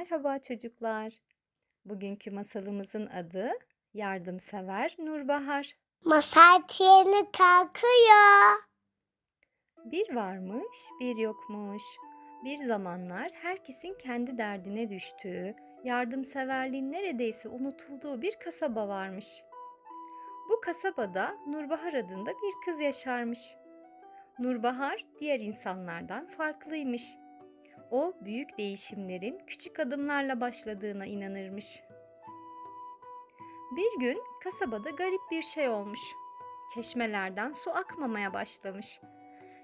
Merhaba çocuklar. Bugünkü masalımızın adı Yardımsever Nurbahar. Masal treni kalkıyor. Bir varmış, bir yokmuş. Bir zamanlar herkesin kendi derdine düştüğü, yardımseverliğin neredeyse unutulduğu bir kasaba varmış. Bu kasabada Nurbahar adında bir kız yaşarmış. Nurbahar diğer insanlardan farklıymış. O büyük değişimlerin küçük adımlarla başladığına inanırmış. Bir gün kasabada garip bir şey olmuş. Çeşmelerden su akmamaya başlamış.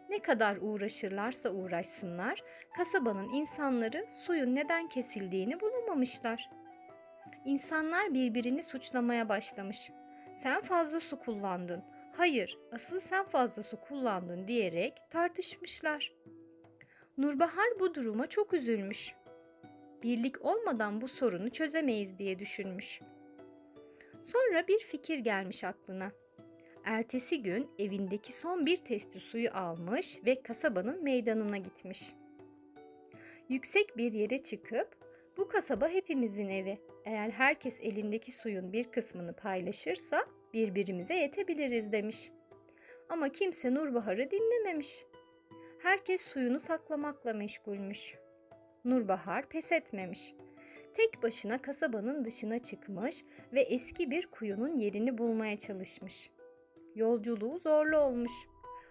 Ne kadar uğraşırlarsa uğraşsınlar, kasabanın insanları suyun neden kesildiğini bulamamışlar. İnsanlar birbirini suçlamaya başlamış. Sen fazla su kullandın. Hayır, asıl sen fazla su kullandın diyerek tartışmışlar. Nurbahar bu duruma çok üzülmüş. Birlik olmadan bu sorunu çözemeyiz diye düşünmüş. Sonra bir fikir gelmiş aklına. Ertesi gün evindeki son bir testi suyu almış ve kasabanın meydanına gitmiş. Yüksek bir yere çıkıp bu kasaba hepimizin evi. Eğer herkes elindeki suyun bir kısmını paylaşırsa birbirimize yetebiliriz demiş. Ama kimse Nurbahar'ı dinlememiş. Herkes suyunu saklamakla meşgulmüş. Nurbahar pes etmemiş. Tek başına kasabanın dışına çıkmış ve eski bir kuyunun yerini bulmaya çalışmış. Yolculuğu zorlu olmuş.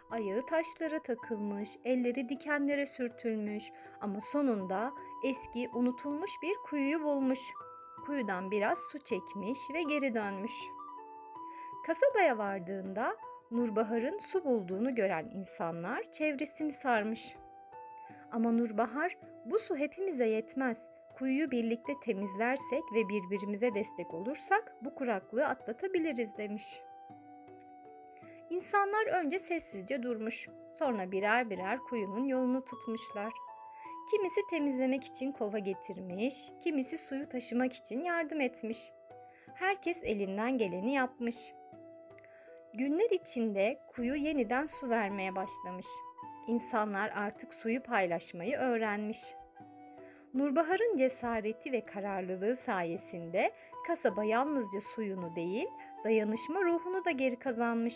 Ayağı taşlara takılmış, elleri dikenlere sürtülmüş ama sonunda eski unutulmuş bir kuyuyu bulmuş. Kuyudan biraz su çekmiş ve geri dönmüş. Kasabaya vardığında Nurbahar'ın su bulduğunu gören insanlar çevresini sarmış. Ama Nurbahar, bu su hepimize yetmez. Kuyuyu birlikte temizlersek ve birbirimize destek olursak bu kuraklığı atlatabiliriz demiş. İnsanlar önce sessizce durmuş. Sonra birer birer kuyunun yolunu tutmuşlar. Kimisi temizlemek için kova getirmiş, kimisi suyu taşımak için yardım etmiş. Herkes elinden geleni yapmış. Günler içinde kuyu yeniden su vermeye başlamış. İnsanlar artık suyu paylaşmayı öğrenmiş. Nurbahar'ın cesareti ve kararlılığı sayesinde kasaba yalnızca suyunu değil, dayanışma ruhunu da geri kazanmış.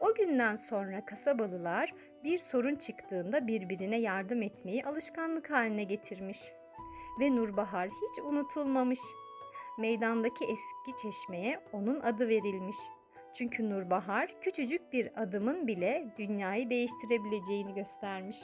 O günden sonra kasabalılar bir sorun çıktığında birbirine yardım etmeyi alışkanlık haline getirmiş. Ve Nurbahar hiç unutulmamış. Meydandaki eski çeşmeye onun adı verilmiş. Çünkü Nurbahar küçücük bir adımın bile dünyayı değiştirebileceğini göstermiş.